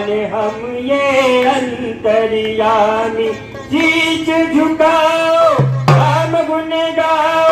जाने हम ये अंतरियामी चीज झुकाओ हम गुनगाओ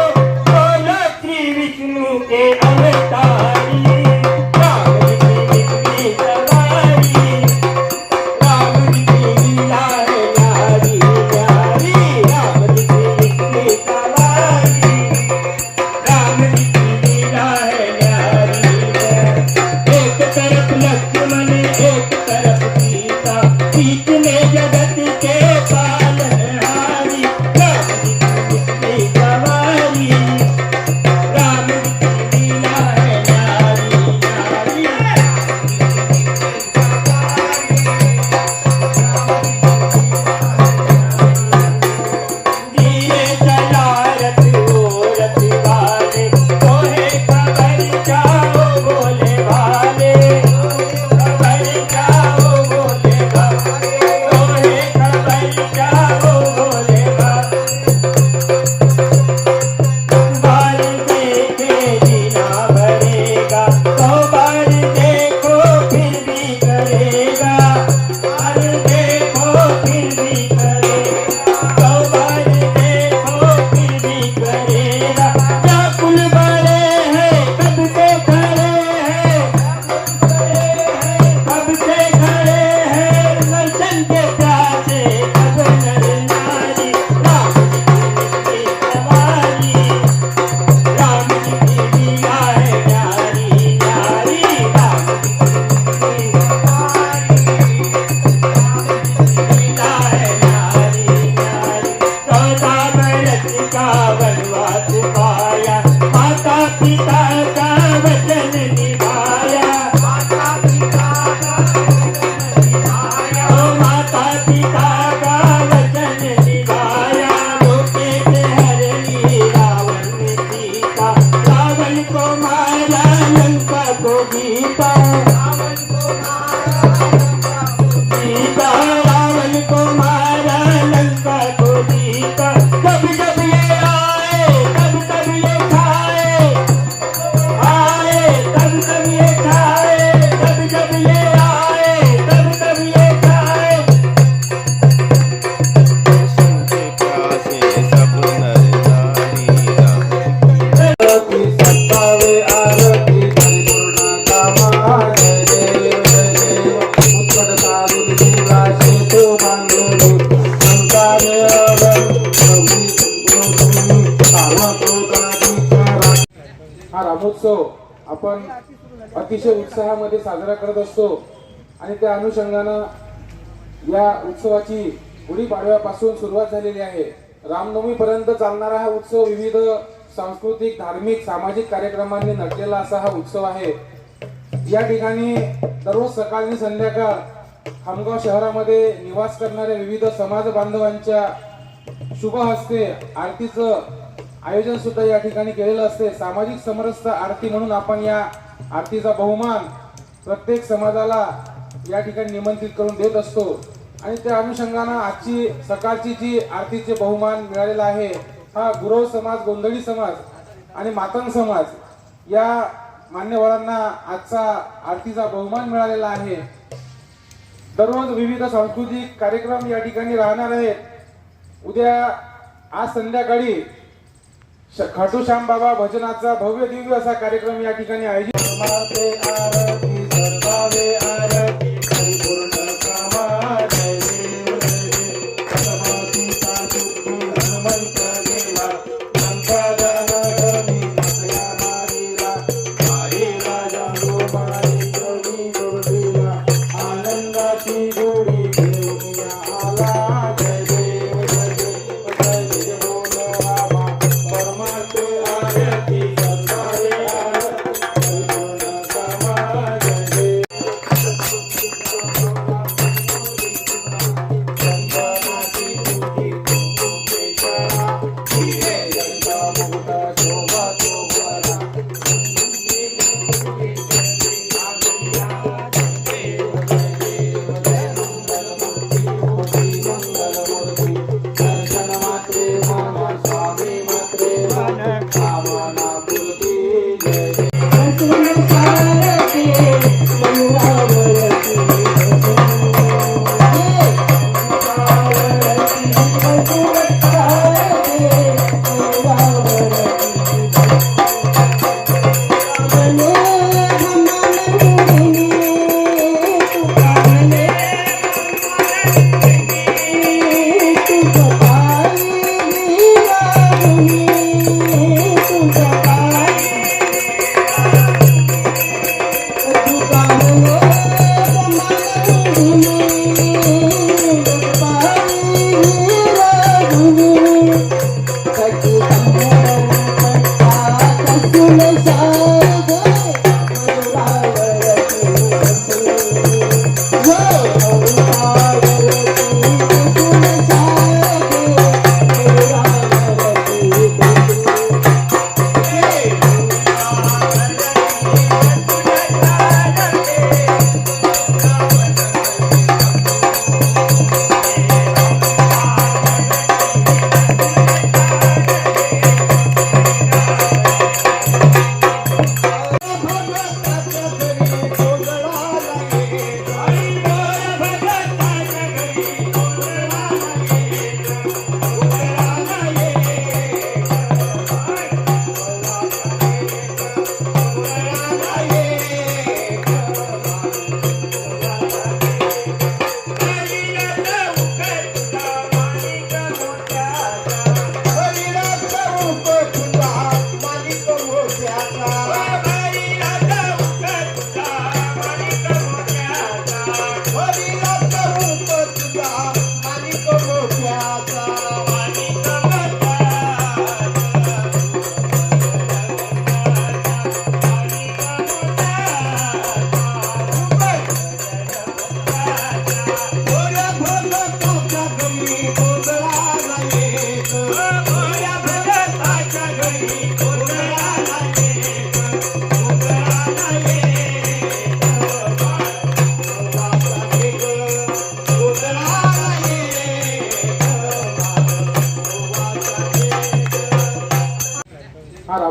आपण अतिशय उत्साहामध्ये साजरा करत असतो. आणि त्या अनुषंगानं या उत्सवाची गुढीपाडव्यापासून सुरुवात झालेली आहे. रामनवमीपर्यंत चालणारा हा उत्सव विविध सांस्कृतिक धार्मिक सामाजिक कार्यक्रमांनी नटलेला असा हा उत्सव आहे. या ठिकाणी दररोज सकाळ आणि संध्याकाळ खामगाव शहरामध्ये निवास करणाऱ्या विविध समाज बांधवांच्या शुभ हस्ते आरतीचं आयोजन सुद्धा या ठिकाणी केलेलं असते. सामाजिक समरस्त आरती म्हणून आपण या आरतीचा बहुमान प्रत्येक समाजाला या ठिकाणी निमंत्रित करून देत असतो. आणि त्या अनुषंगानं आजची सकाळची जी आरतीचे बहुमान मिळालेला आहे हा गुरव समाज गोंधळी समाज आणि मातंग समाज या मान्यवरांना आजचा आरतीचा बहुमान मिळालेला आहे. दररोज विविध सांस्कृतिक कार्यक्रम या ठिकाणी राहणार आहेत. उद्या आज संध्याकाळी श- खाटू श्याम बाबा भजनाचा भव्य दिव्य असा कार्यक्रम या ठिकाणी आयोजित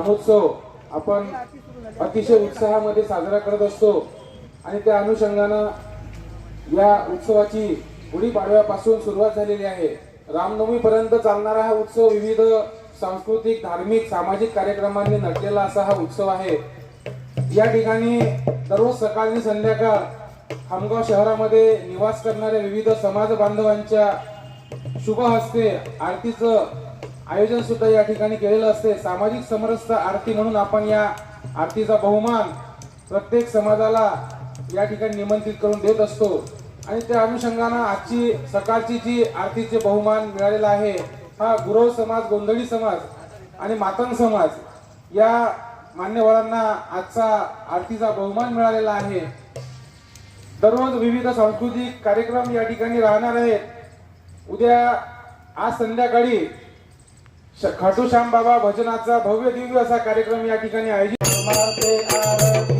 महोत्सव आपण अतिशय उत्साहामध्ये साजरा करत असतो. आणि त्या अनुषंगानं या उत्सवाची गुढीपाडव्यापासून सुरुवात झालेली आहे. रामनवमीपर्यंत चालणारा हा उत्सव विविध सांस्कृतिक धार्मिक सामाजिक कार्यक्रमांनी नटलेला असा हा उत्सव आहे. या ठिकाणी दररोज सकाळ आणि संध्याकाळ खामगाव शहरामध्ये निवास करणाऱ्या विविध समाज बांधवांच्या शुभ हस्ते आरतीचं आयोजन सुद्धा या ठिकाणी केलेलं असते. सामाजिक समरसता आरती म्हणून आपण या आरतीचा बहुमान प्रत्येक समाजाला या ठिकाणी निमंत्रित करून देत असतो. आणि त्या अनुषंगानं आजची सकाळची जी आरतीचे बहुमान मिळालेला आहे हा गुरव समाज गोंधळी समाज आणि मातंग समाज या मान्यवरांना आजचा आरतीचा बहुमान मिळालेला आहे. दररोज विविध सांस्कृतिक कार्यक्रम या ठिकाणी राहणार आहेत. उद्या आज संध्याकाळी खाटू श्याम बाबा भजनाचा भव्य दिव्य असा कार्यक्रम या ठिकाणी आयोजित